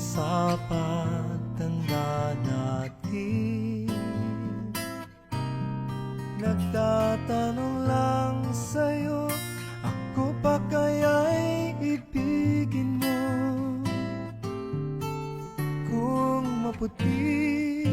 sa pagtanda natin. Nagtatanong lang sa'yo Ako pa kaya'y ibigin mo? Kung maputi